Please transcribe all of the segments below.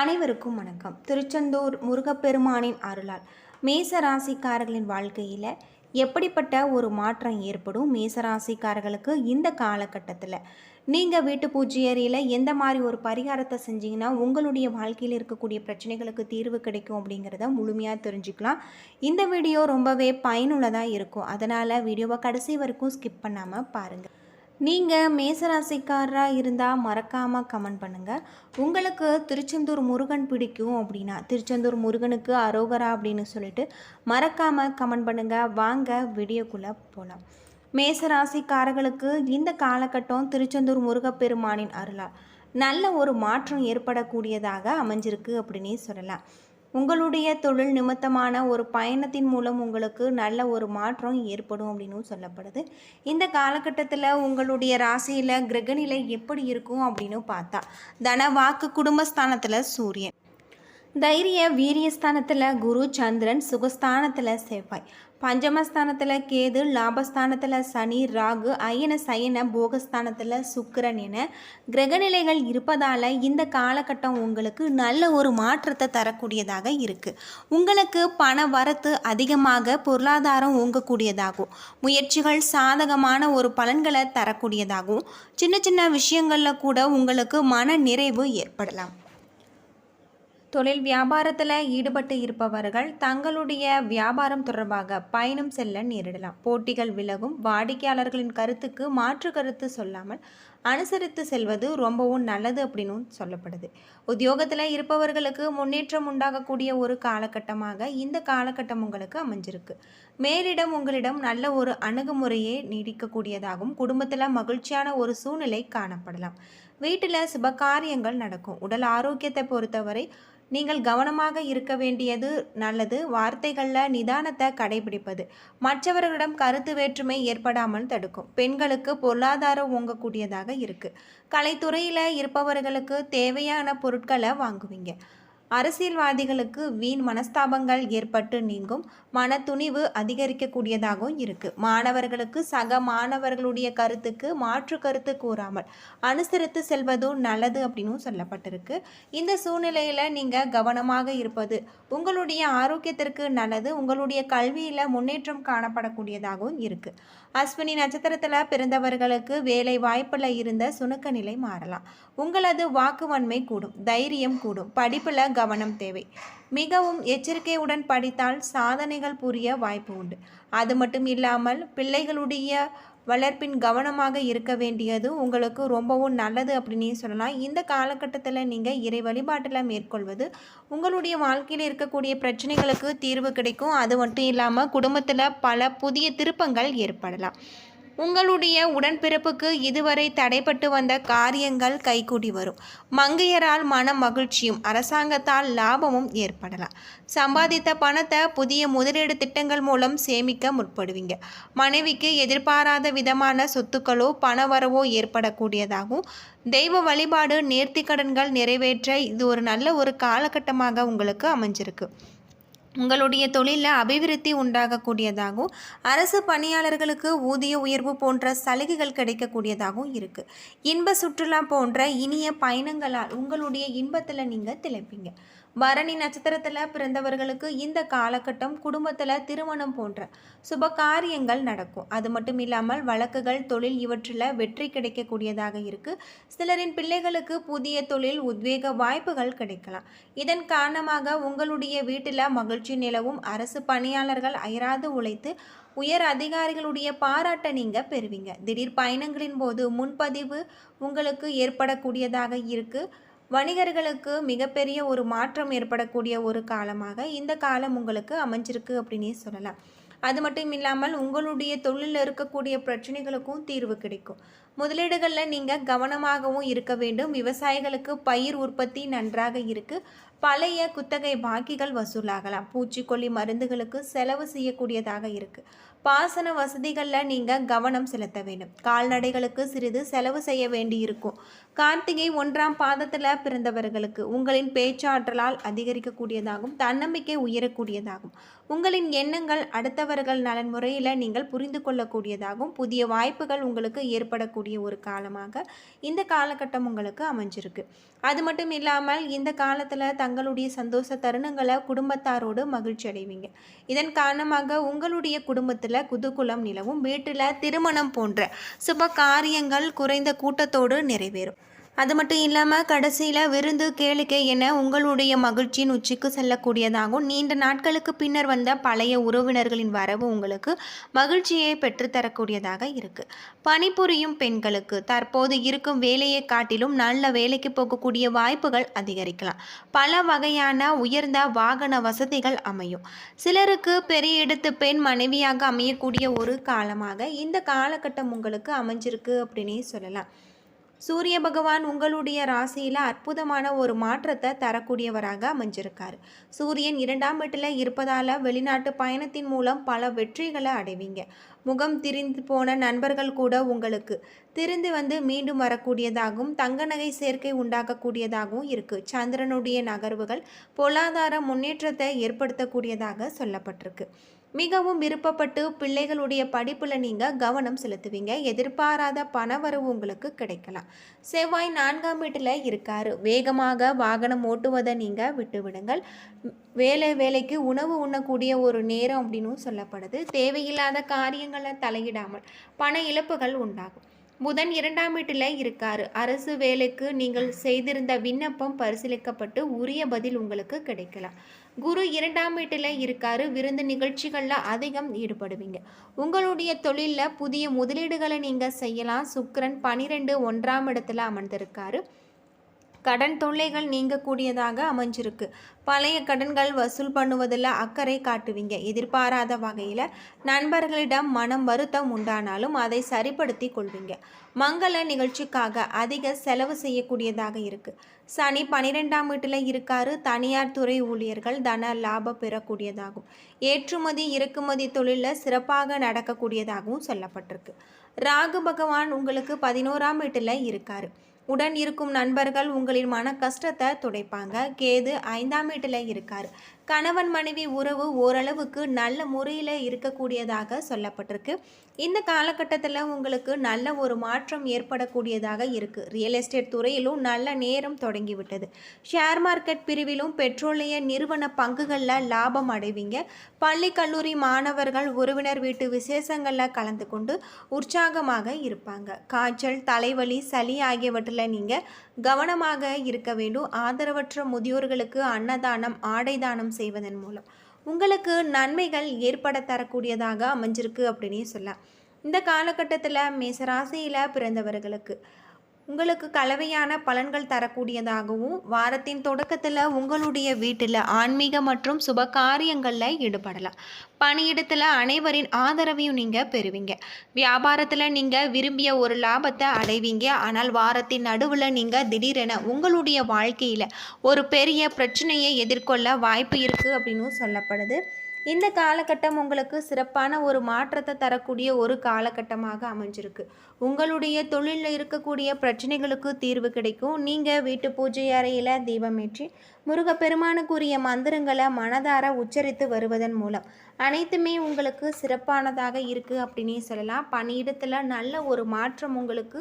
அனைவருக்கும் வணக்கம். திருச்செந்தூர் முருகப்பெருமானின் அருளால் மேச ராசிக்காரர்களின் வாழ்க்கையில் எப்படிப்பட்ட ஒரு மாற்றம் ஏற்படும்? மேச ராசிக்காரர்களுக்கு இந்த காலகட்டத்தில் நீங்கள் வீட்டு பூஜை அறையில் எந்த மாதிரி ஒரு பரிகாரத்தை செஞ்சீங்கன்னா உங்களுடைய வாழ்க்கையில் இருக்கக்கூடிய பிரச்சனைகளுக்கு தீர்வு கிடைக்கும் அப்படிங்கிறத முழுமையாக தெரிஞ்சுக்கலாம். இந்த வீடியோ ரொம்பவே பயனுள்ளதாக இருக்கும். அதனால் வீடியோவை கடைசி வரைக்கும் ஸ்கிப் பண்ணாமல் பாருங்கள் நீங்கள் மேசராசிக்காரராக இருந்தால் மறக்காமல் கமெண்ட் பண்ணுங்கள் உங்களுக்கு திருச்செந்தூர் முருகன் பிடிக்கும் அப்படின்னா திருச்செந்தூர் முருகனுக்கு அரோகரா அப்படின்னு சொல்லிட்டு மறக்காமல் கமெண்ட் பண்ணுங்கள் வாங்க வீடியோக்குள்ளே போகலாம் மேசராசிக்காரர்களுக்கு இந்த காலகட்டம் திருச்செந்தூர் முருகப்பெருமானின் அருளால் நல்ல ஒரு மாற்றம் ஏற்படக்கூடியதாக அமைஞ்சிருக்கு அப்படின்னே சொல்லலாம். உங்களுடைய தொழில் நிமித்தமான ஒரு பயணத்தின் மூலம் உங்களுக்கு நல்ல ஒரு மாற்றம் ஏற்படும் அப்படின்னு சொல்லப்படுது. இந்த காலகட்டத்தில் உங்களுடைய ராசியில் கிரகநிலை எப்படி இருக்கும் அப்படின்னு பார்த்தா தன வாக்கு குடும்பஸ்தானத்தில் சூரியன். தைரிய வீரியஸ்தானத்தில் குரு சந்திரன் சுகஸ்தானத்தில் செவ்வாய். பஞ்சமஸ்தானத்தில் கேது லாபஸ்தானத்தில் சனி ராகு அயன சயன போகஸ்தானத்தில் சுக்கரன் என கிரகநிலைகள் இருப்பதால் இந்த காலகட்டம் உங்களுக்கு நல்ல ஒரு மாற்றத்தை தரக்கூடியதாக இருக்குது உங்களுக்கு பண வரத்து அதிகமாக பொருளாதாரம் ஓங்கக்கூடியதாகும். முயற்சிகள் சாதகமான ஒரு பலன்களை தரக்கூடியதாகவும் சின்ன சின்ன விஷயங்களில் கூட உங்களுக்கு மன நிறைவு ஏற்படலாம். தொழில் வியாபாரத்தில் ஈடுபட்டு இருப்பவர்கள் தங்களுடைய வியாபாரம் தொடர்பாக பயணம் செல்ல நேரிடலாம். போட்டிகள் விலகும். வாடிக்கையாளர்களின் கருத்துக்கு மாற்று கருத்து சொல்லாமல் அனுசரித்து செல்வது ரொம்பவும் நல்லது அப்படின்னு சொல்லப்படுது. உத்தியோகத்தில் இருப்பவர்களுக்கு முன்னேற்றம் உண்டாகக்கூடிய ஒரு காலகட்டமாக இந்த காலகட்டம் உங்களுக்கு அமைஞ்சிருக்கு. மேலிடம் உங்களிடம் நல்ல ஒரு அணுகுமுறையே நீடிக்கக்கூடியதாகவும் குடும்பத்தில் மகிழ்ச்சியான ஒரு சூழ்நிலை காணப்படலாம். வீட்டில் சுபகாரியங்கள் நடக்கும். உடல் ஆரோக்கியத்தை பொறுத்தவரை நீங்கள் கவனமாக இருக்க வேண்டியது நல்லது. வார்த்தைகளில் நிதானத்தை கடைபிடிப்பது. மற்றவர்களிடம் கருத்து வேற்றுமை ஏற்படாமல் தடுக்கும். பெண்களுக்கு பொருளாதாரம் ஓங்கக்கூடியதாக இருக்குது கலைத்துறையில் இருப்பவர்களுக்கு தேவையான பொருட்களை வாங்குவீங்க. அரசியல்வாதிகளுக்கு வீண் மனஸ்தாபங்கள் ஏற்பட்டு நீங்கும் மன துணிவு அதிகரிக்கக்கூடியதாகவும் இருக்கு. மாணவர்களுக்கு சக மாணவர்களுடைய கருத்துக்கு மாற்று கருத்து கூறாமல் அனுசரித்து செல்வதும் நல்லது அப்படின்னு சொல்லப்பட்டிருக்கு. இந்த சூழ்நிலையில் நீங்கள் கவனமாக இருப்பது உங்களுடைய ஆரோக்கியத்திற்கு நல்லது உங்களுடைய கல்வியில் முன்னேற்றம் காணப்படக்கூடியதாகவும் இருக்கு. அஸ்வினி நட்சத்திரத்தில் பிறந்தவர்களுக்கு வேலை வாய்ப்பில் இருந்த சுணுக்க நிலை மாறலாம். உங்களது வாக்குவன்மை கூடும் தைரியம் கூடும் படிப்பில் கவனம் தேவை. மிகவும் எச்சரிக்கையுடன் படித்தால் சாதனைகள் புரிய வாய்ப்பு உண்டு. அது மட்டும் இல்லாமல் பிள்ளைகளுடைய வளர்ப்பின் கவனமாக இருக்க வேண்டியது உங்களுக்கு ரொம்பவும் நல்லது அப்படின்னு சொல்லலாம். இந்த காலகட்டத்தில் நீங்கள் இறை வழிபாட்டில் மேற்கொள்வது உங்களுடைய வாழ்க்கையில் இருக்கக்கூடிய பிரச்சனைகளுக்கு தீர்வு கிடைக்கும். அது மட்டும் இல்லாமல் குடும்பத்தில் பல புதிய திருப்பங்கள் ஏற்படலாம். உங்களுடைய உடன்பிறப்புக்கு இதுவரை தடைப்பட்டு வந்த காரியங்கள் கைகூடி வரும். மங்கையரால் மன மகிழ்ச்சியும் அரசாங்கத்தால் லாபமும் ஏற்படலாம். சம்பாதித்த பணத்தை புதிய முதலீடு திட்டங்கள் மூலம் சேமிக்க முற்படுவீங்க. மனைவிக்கு எதிர்பாராத விதமான சொத்துக்களோ பணவரவோ ஏற்படக்கூடியதாகவும் தெய்வ வழிபாடு நேர்த்திக்கடன்கள் நிறைவேற்ற இது ஒரு நல்ல ஒரு காலகட்டமாக உங்களுக்கு அமைஞ்சிருக்கு. உங்களுடைய தொழிலில் அபிவிருத்தி உண்டாகக்கூடியதாகவும் அரசு பணியாளர்களுக்கு ஊதிய உயர்வு போன்ற சலுகைகள் கிடைக்கக்கூடியதாகவும் இருக்குது இன்ப சுற்றுலா போன்ற இனிய பயணங்களால் உங்களுடைய இன்பத்தில் நீங்கள் திளைப்பீங்க. பரணி நட்சத்திரத்தில் பிறந்தவர்களுக்கு இந்த காலகட்டம் குடும்பத்தில் திருமணம் போன்ற சுப காரியங்கள் நடக்கும். அது மட்டும் இல்லாமல் வழக்குகள் தொழில் இவற்றில் வெற்றி கிடைக்கக்கூடியதாக இருக்குது சிலரின் பிள்ளைகளுக்கு புதிய தொழில் உத்வேக வாய்ப்புகள் கிடைக்கலாம். இதன் காரணமாக உங்களுடைய வீட்டில் மகிழ்ச்சி நிலவும். அரசு பணியாளர்கள் அயராது உழைத்து உயர் அதிகாரிகளுடைய பாராட்டை நீங்கள் பெறுவீங்க. திடீர் பயணங்களின் போது முன்பதிவு உங்களுக்கு ஏற்படக்கூடியதாக இருக்குது வணிகர்களுக்கு மிகப்பெரிய ஒரு மாற்றம் ஏற்படக்கூடிய ஒரு காலமாக இந்த காலம் உங்களுக்கு அமைஞ்சிருக்கு அப்படின்னே சொல்லலாம். அது மட்டும் இல்லாமல் உங்களுடைய தொழிலில் இருக்கக்கூடிய பிரச்சனைகளுக்கும் தீர்வு கிடைக்கும். முதலீடுகளில் நீங்கள் கவனமாகவும் இருக்க வேண்டும். விவசாயிகளுக்கு பயிர் உற்பத்தி நன்றாக இருக்குது பழைய குத்தகை பாக்கிகள் வசூலாகலாம். பூச்சிக்கொல்லி மருந்துகளுக்கு செலவு செய்யக்கூடியதாக இருக்குது பாசன வசதிகளில் நீங்கள் கவனம் செலுத்த வேண்டும். கால்நடைகளுக்கு சிறிது செலவு செய்ய வேண்டி இருக்கும் கார்த்திகை ஒன்றாம் பாதத்தில் பிறந்தவர்களுக்கு உங்களின் பேச்சாற்றலால் அதிகரிக்கக்கூடியதாகும் தன்னம்பிக்கை உயரக்கூடியதாகும். உங்களின் எண்ணங்கள் அடுத்தவர்கள் நலன் முறையில் நீங்கள் புரிந்து கொள்ளக்கூடியதாகவும் புதிய வாய்ப்புகள் உங்களுக்கு ஏற்படக்கூடிய ஒரு காலமாக இந்த காலகட்டம் உங்களுக்கு அமைஞ்சிருக்கு. அது மட்டும் இல்லாமல் இந்த காலத்தில் தங்களுடைய சந்தோஷ தருணங்களை குடும்பத்தாரோடு மகிழ்ச்சி அடைவீங்க. இதன் காரணமாக உங்களுடைய குடும்பத்தில் குதுகுலம் நிலவும் வீட்டில் திருமணம் போன்ற சுப காரியங்கள் குறைந்த கூட்டத்தோடு நிறைவேறும். அது மட்டும் இல்லாமல் கடைசியில் விருந்து கேளிக்கை என உங்களுடைய மகிழ்ச்சியின் உச்சிக்கு செல்லக்கூடியதாகவும் நீண்ட நாட்களுக்கு பின்னர் வந்த பழைய உறவினர்களின் வரவு உங்களுக்கு மகிழ்ச்சியை பெற்றுத்தரக்கூடியதாக இருக்குது பணிபுரியும் பெண்களுக்கு தற்போது இருக்கும் வேலையை காட்டிலும் நல்ல வேலைக்கு போகக்கூடிய வாய்ப்புகள் அதிகரிக்கலாம். பல வகையான உயர்ந்த வாகன வசதிகள் அமையும். சிலருக்கு பெரிய இடத்து பெண் மனைவியாக அமையக்கூடிய ஒரு காலமாக இந்த காலகட்டம் உங்களுக்கு அமைஞ்சிருக்கு அப்படின்னே சொல்லலாம். சூரிய பகவான் உங்களுடைய ராசியில் அற்புதமான ஒரு மாற்றத்தை தரக்கூடியவராக அமைஞ்சிருக்கார். சூரியன் இரண்டாம் வீட்டில் இருப்பதால் வெளிநாட்டு பயணத்தின் மூலம் பல வெற்றிகளை அடைவீங்க. முகம் திரிந்து போன நண்பர்கள் கூட உங்களுக்கு திரிந்து வந்து மீண்டும் வரக்கூடியதாகவும் தங்க நகை சேர்க்கை உண்டாக்கக்கூடியதாகவும் இருக்குது சந்திரனுடைய நகர்வுகள் பொருளாதார முன்னேற்றத்தை ஏற்படுத்தக்கூடியதாக சொல்லப்பட்டிருக்கு. மிகவும் விருப்பப்பட்டு பிள்ளைகளுடைய படிப்பில் நீங்கள் கவனம் செலுத்துவீங்க. எதிர்பாராத பணவரவு உங்களுக்கு கிடைக்கலாம். செவ்வாய் நான்காம் வீட்டில் இருக்காரு. வேகமாக வாகனம் ஓட்டுவதை நீங்கள் விட்டுவிடுங்கள். வேலை வேலைக்கு உணவு உண்ணக்கூடிய ஒரு நேரம் அப்படின்னு சொல்லப்படுது. தேவையில்லாத காரியங்களை தலையிடாமல் பண இழப்புகள் உண்டாகும். புதன் இரண்டாம் வீட்டில் இருக்காரு. அரசு வேலைக்கு நீங்கள் செய்திருந்த விண்ணப்பம் பரிசீலிக்கப்பட்டு உரிய பதில் உங்களுக்கு கிடைக்கலாம். குரு இரண்டாம் வீட்டில் இருக்காரு விருந்து நிகழ்ச்சிகளில் அதிகம் ஈடுபடுவீங்க. உங்களுடைய தொழிலில் புதிய முதலீடுகளை நீங்கள் செய்யலாம். சுக்கரன் பனிரெண்டு ஒன்றாம் இடத்துல அமர்ந்திருக்காரு. கடன் தொல்லைகள் நீங்கக்கூடியதாக அமைஞ்சிருக்கு. பழைய கடன்கள் வசூல் பண்ணுவதில் அக்கறை காட்டுவீங்க. எதிர்பாராத வகையில் நண்பர்களிடம் மனம் வருத்தம் உண்டானாலும் அதை சரிப்படுத்தி கொள்வீங்க. மங்கள நிகழ்ச்சிக்காக அதிக செலவு செய்யக்கூடியதாக இருக்குது சனி பனிரெண்டாம் வீட்டில் இருக்காரு. தனியார் துறை ஊழியர்கள் தன லாபம் பெறக்கூடியதாகும். ஏற்றுமதி இறக்குமதி தொழிலில் சிறப்பாக நடக்கக்கூடியதாகவும் சொல்லப்பட்டிருக்கு. ராகு பகவான் உங்களுக்கு பதினோராம் வீட்டில் இருக்காரு. உடன் இருக்கும் நண்பர்கள் உங்களின் மன கஷ்டத்தை துடைப்பாங்க. கேது ஐந்தாம் வீட்டில் இருக்கார். கணவன் மனைவி உறவு ஓரளவுக்கு நல்ல முறையில் இருக்கக்கூடியதாக சொல்லப்பட்டிருக்கு. இந்த காலகட்டத்தில் உங்களுக்கு நல்ல ஒரு மாற்றம் ஏற்படக்கூடியதாக இருக்குது ரியல் எஸ்டேட் துறையிலும் நல்ல நேரம் தொடங்கிவிட்டது. ஷேர் மார்க்கெட் பிரிவிலும் பெட்ரோலிய நிறுவன பங்குகளில் லாபம் அடைவீங்க. பள்ளி கல்லூரி மாணவர்கள் உறவினர் வீட்டு விசேஷங்களில் கலந்து கொண்டு உற்சாகமாக இருப்பாங்க. காய்ச்சல் தலைவலி சளி ஆகியவற்றில் நீங்கள் கவனமாக இருக்க வேண்டும். ஆதரவற்ற முதியோர்களுக்கு அன்னதானம் ஆடைதானம் செய்வதன் மூலம். உங்களுக்கு நன்மைகள் ஏற்பட தரக்கூடியதாக அமைஞ்சிருக்கு அப்படின்னே சொல்லலாம். இந்த காலகட்டத்தில் மேசராசியில் பிறந்தவர்களுக்கு உங்களுக்கு கலவையான பலன்கள் தரக்கூடியதாகவும் வாரத்தின் தொடக்கத்தில் உங்களுடைய வீட்டில் ஆன்மீக மற்றும் சுப காரியங்களில் ஈடுபடலாம். பணியிடத்தில் அனைவரின் ஆதரவையும் நீங்கள் பெறுவீங்க. வியாபாரத்தில் நீங்கள் விரும்பிய ஒரு லாபத்தை அடைவீங்க. ஆனால் வாரத்தின் நடுவில் நீங்கள் திடீரென உங்களுடைய வாழ்க்கையில் ஒரு பெரிய பிரச்சனையை எதிர்கொள்ள வாய்ப்பு இருக்குது அப்படின்னு சொல்லப்படுது. இந்த காலகட்டம் உங்களுக்கு சிறப்பான ஒரு மாற்றத்தை தரக்கூடிய ஒரு காலகட்டமாக அமைஞ்சிருக்கு. உங்களுடைய தொழிலில் இருக்கக்கூடிய பிரச்சனைகளுக்கு தீர்வு கிடைக்கும். நீங்கள் வீட்டு பூஜை அறையில் தீபமேற்றி முருகப்பெருமானுக்குரிய மந்திரங்களை மனதார உச்சரித்து வருவதன் மூலம் அனைத்துமே உங்களுக்கு சிறப்பானதாக இருக்குது அப்படின்னே சொல்லலாம். பணியிடத்தில் நல்ல ஒரு மாற்றம் உங்களுக்கு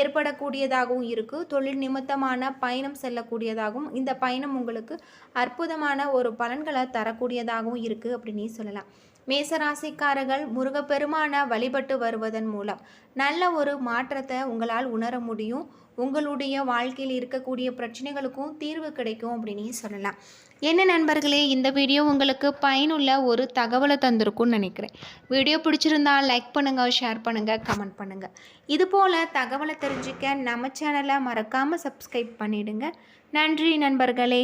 ஏற்படக்கூடியதாகவும் இருக்குது தொழில் நிமித்தமான பயணம் செல்லக்கூடியதாகவும் இந்த பயணம் உங்களுக்கு அற்புதமான ஒரு பலன்களை தரக்கூடியதாகவும் இருக்குது அப்படின்னு சொல்லலாம். மேசராசிக்காரர்கள் முருகப்பெருமான வழிபட்டு வருவதன் மூலம் நல்ல ஒரு மாற்றத்தை உங்களால் உணர முடியும். உங்களுடைய வாழ்க்கையில் இருக்கக்கூடிய பிரச்சனைகளுக்கும் தீர்வு கிடைக்கும் அப்படின்னு சொல்லலாம். என்ன நண்பர்களே இந்த வீடியோ உங்களுக்கு பயனுள்ள ஒரு தகவலை தந்திருக்கும்னு நினைக்கிறேன். வீடியோ பிடிச்சிருந்தா லைக் பண்ணுங்கள் ஷேர் பண்ணுங்கள் கமெண்ட் பண்ணுங்கள் இது போல் தகவலை தெரிஞ்சுக்க நம்ம சேனலை மறக்காமல் சப்ஸ்கிரைப் பண்ணிவிடுங்க நன்றி நண்பர்களே.